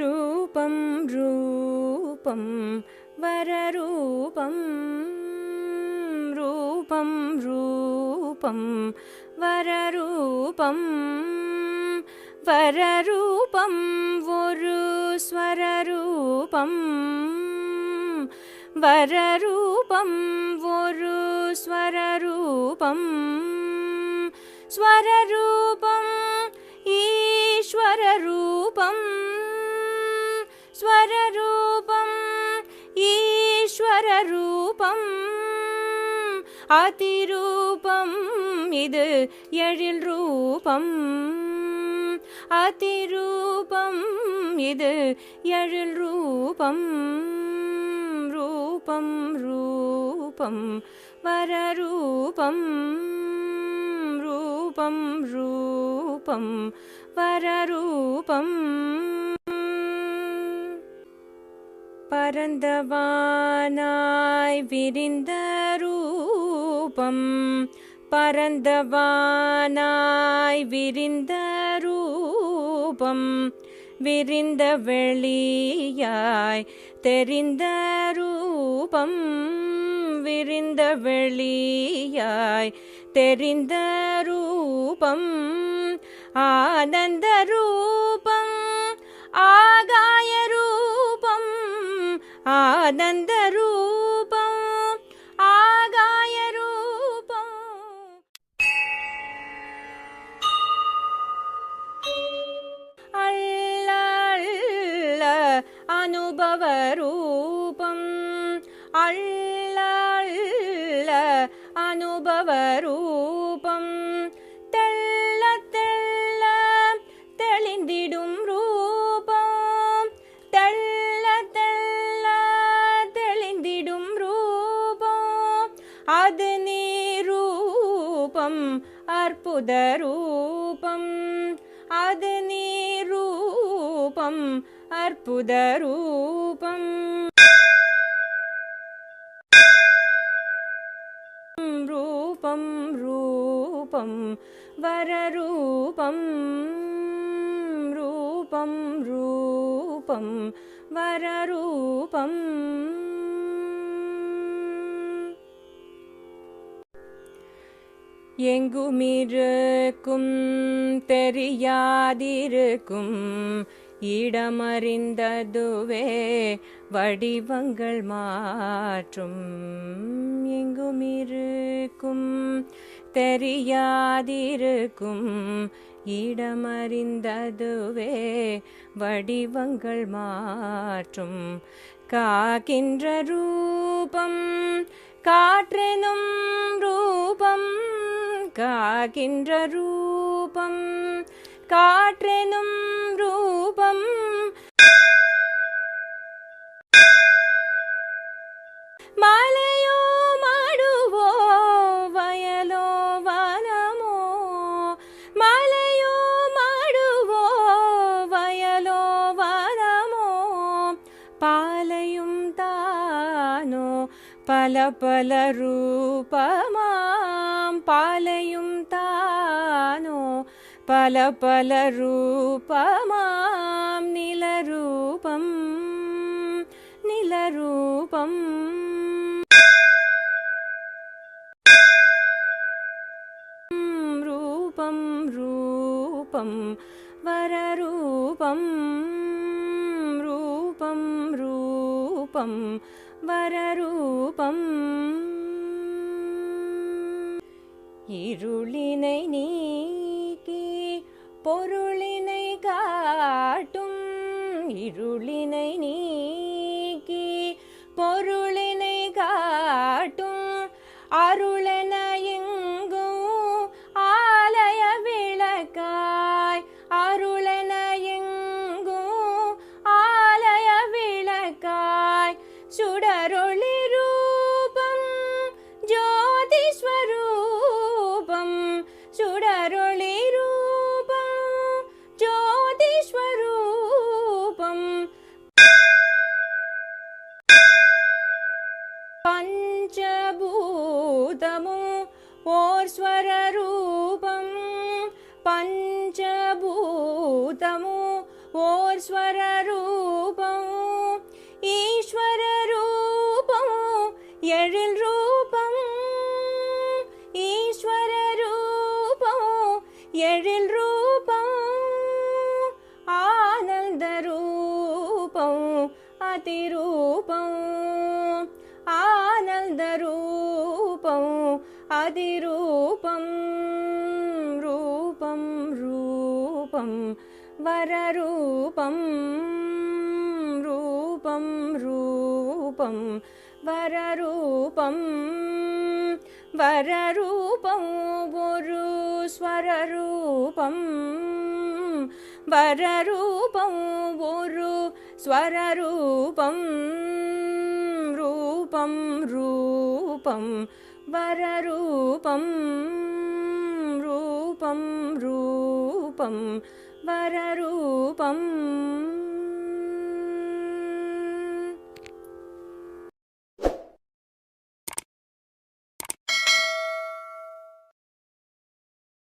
रूपं रूपं वररूपं रूपं रूपं वररूपं वररूपं वरु स्वररूपं वररूपं वरु स्वररूपं स्वररूपम् ஈஸ்வரரூபம் அதிரூபம் இது எழில் ரூபம். அதிரூபம் இது எழில் ரூபம். ரூபம் ரூபம் வரரூபம் ரூபம். ரூபம் வரரூபம் பரந்தவானாய் விரிந்த ரூபம். பரந்தவானாய் விரிந்த ரூபம். விரிந்த வெளியாய் தெரிந்த ரூபம். விரிந்த வெளியாய் தெரிந்த ரூபம். ஆனந்த ரூபம். ஆ அனந்த ரூபம் ஆகாய ரூபம். அல்ல அனுபவ ரூபம் अदनीरूपम् अर्पुदरूपम् अदनीरूपम् अर्पुदरूपम् रूपं रूपं वररूपं रूपं रूपं वररूपम् எங்குமிருக்கும் தெரியாதிருக்கும் இடமறிந்ததுவே வடிவங்கள் மாற்றும். எங்குமிருக்கும் தெரியாதிருக்கும் இடமறிந்ததுவே வடிவங்கள் மாற்றும். காக்கின்ற ரூபம் காற்றெனும் ரூபம் കാകിൻറ രൂപം രൂപം. മലയോ മാടുവോ വയലോ വനമോ? മലയോ മാടുവോ വയലോ വനമോ? പാലയും താനോ പല പല രൂപമാം. പാല பல பல ரூபமாம் நிலரூபம் நிலரூபம். ரூபம் ரூபம் வரரூபம். ரூபம் ரூபம் வரரூபம். இருளினை நீ பொருளினை காட்டும் இருளினை நீ పంచామృతము ఓర్స్వర రూపం పంచభూతము ఓర్స్వర రూపం ఈశ్వర రూపం ఎழிల్ రూపం ఈశ్వర రూపం ఎழிల్ రూపం ఆనంద రూపం అతి రూపం आदिरूपं रूपं रूपं वररूपं रूपं रूपं वररूपं वररूपं वरु स्वररूपं वररूपं गुरु स्वररूपं रूपं रूपं वररूपं रूपं रूपं वररूपम्